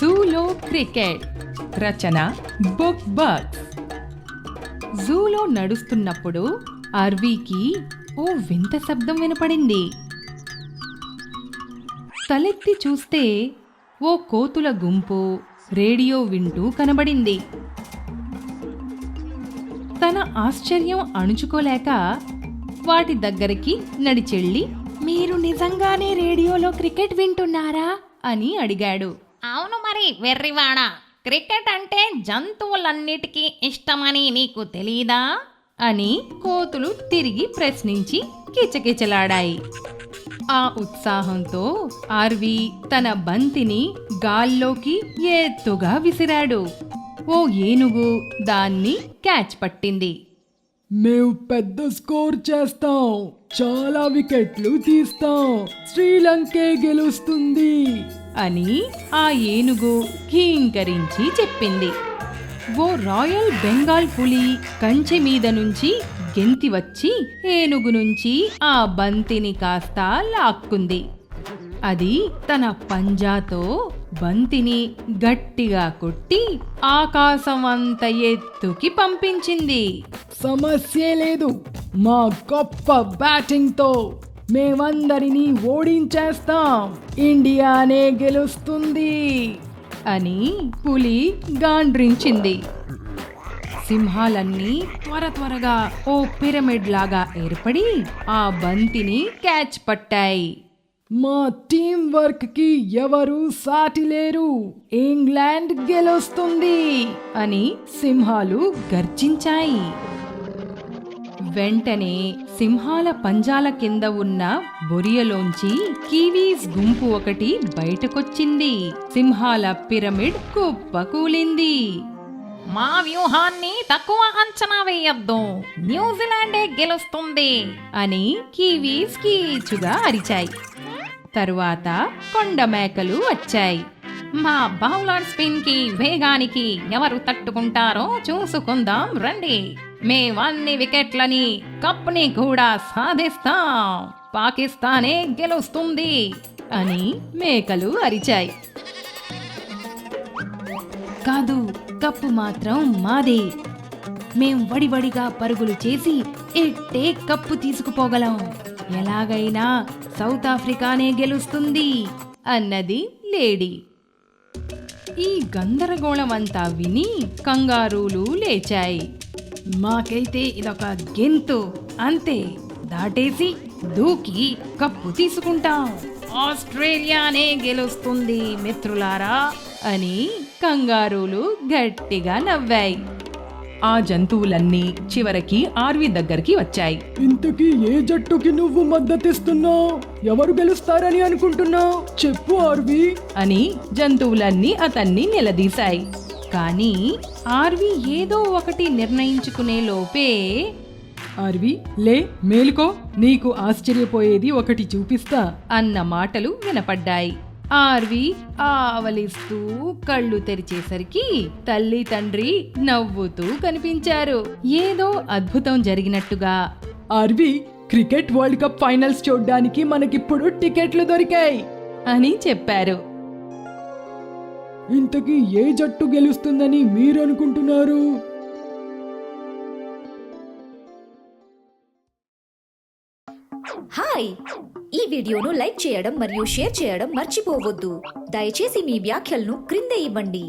జూలో క్రికెట్ రచన book bucks జూలో నడుస్తున్నప్పుడు అర్వీకి ఓ వింత శబ్దం వినపడింది. తలెత్తి చూస్తే ఓ కోతుల గుంపు రేడియో వింటూ కనబడింది. తన ఆశ్చర్యం అణుచుకోలేక వాటి దగ్గరికి నడిచెళ్ళి మీరు నిజంగానే రేడియోలో క్రికెట్ వింటున్నారా? అని అడిగాడు. అవును మరి వెర్రివాడ క్రికెట్ అంటే జంతువులన్నిటికీ ఇష్టమని నీకు తెలీదా? అని కోతులు తిరిగి ప్రశ్నించి కిచకిచలాడాయి. ఆ ఉత్సాహంతో ఆర్వి తన బంతిని గాల్లోకి ఎత్తుగా విసిరాడు. ఓ ఏనుగు దాన్ని క్యాచ్ పట్టింది. మేము పెద్ద స్కోర్ చేస్తాం. చాలా వికెట్లు తీస్తాం. శ్రీలంకే గెలుస్తుంది. అని ఆ ఏనుగు కీంకరించి చెప్పింది. ఓ రాయల్ బెంగాల్ పులి కంచె మీద నుంచి గెంతి వచ్చి ఏనుగు నుంచి ఆ బంతిని కాస్త లాక్కుంది. అది తన పంజాతో బంతిని గట్టిగా కొట్టి ఆకాశం అంత ఎత్తుకి పంపించింది. సమస్య లేదు. మా గొప్ప బ్యాటింగ్తో మేమందరినీ ఓడించేస్తాం. ఇండియానే గెలుస్తుంది అని పులి గాండ్రించింది. సింహాలన్నీ త్వర త్వరగా ఓ పిరమిడ్ లాగా ఏర్పడి ఆ బంతిని క్యాచ్ పట్టాయి. మా టీం వర్క్కి ఎవరు సాటి లేరు. ఇంగ్లాండ్ గెలుస్తుంది అని సింహాలు గర్జించాయి. వెంటనే సింహాల పంజాల కింద ఉన్న బొరియలోంచి కీవీస్ గుంపు ఒకటి బయటకొచ్చింది. సింహాల పిరమిడ్ కుప్పకూలింది మా వ్యూహాన్ని తక్కువ అంచనా వేయొద్దు. న్యూజిలాండే గెలుస్తుంది అని కీవీస్ కీచుగా అరిచాయి. తరువాత కొండ మేకలు వచ్చాయి. మా బౌలర్ స్పిన్కి వేగానికి ఎవరు తట్టుకుంటారో చూసుకుందాం రండి. మేమన్ని వికెట్లని కప్ని కూడా సాధిస్తాం. పాకిస్తానే గెలుస్తుంది అని మేకలు అరిచాయి. కాదు కప్పు మాత్రం మాదే. మేం వడివడిగా పరుగులు చేసి ఎట్టే కప్పు తీసుకుపోగలం. ఎలాగైనా సౌత్ ఆఫ్రికానే గెలుస్తుంది అన్నది లేడీ. ఈ గందరగోళమంతా విని కంగారూలు లేచాయి. మాకైతే ఇదొక గెంతు. అంతే. దాటేసి దూకి కప్పు తీసుకుంటాం. ఆస్ట్రేలియానే గెలుస్తుంది మిత్రులారా అని కంగారూలు గట్టిగా నవ్వాయి. ఆ జంతువులన్నీ చివరికి ఆర్వి దగ్గరికి వచ్చాయి. ఇంతకీ ఏ జట్టుకి నువ్వు మద్దతిస్తున్నావు? ఎవరు గెలుస్తారని అనుకుంటున్నావు? చెప్పు ఆర్వి. అని జంతువులన్నీ అతన్ని నిలదీశాయి. కానీ ఆర్వి ఏదో ఒకటి నిర్ణయించుకునే లోపే ఆర్వి లే మేలుకో. నీకు ఆశ్చర్యపోయేది ఒకటి చూపిస్తా. అన్న మాటలు వినపడ్డాయి. ఆర్వి ఆవలిస్తూ కళ్ళు తెరిచేసరికి తల్లి తండ్రి నవ్వుతూ కనిపించారు. ఏదో అద్భుతం జరిగినట్టుగా. ఆర్వి క్రికెట్ వరల్డ్ కప్ ఫైనల్స్ చూడడానికి మనకిప్పుడు టికెట్లు దొరికాయి. అని చెప్పారు. ఇంతకీ ఏ జట్టు గెలుస్తుందని మీరు అనుకుంటున్నారు హాయ్! ఈ వీడియోను లైక్ చేయడం మరియు షేర్ చేయడం మర్చిపోవద్దు. దయచేసి మీ వ్యాఖ్యలను క్రింద ఇవ్వండి.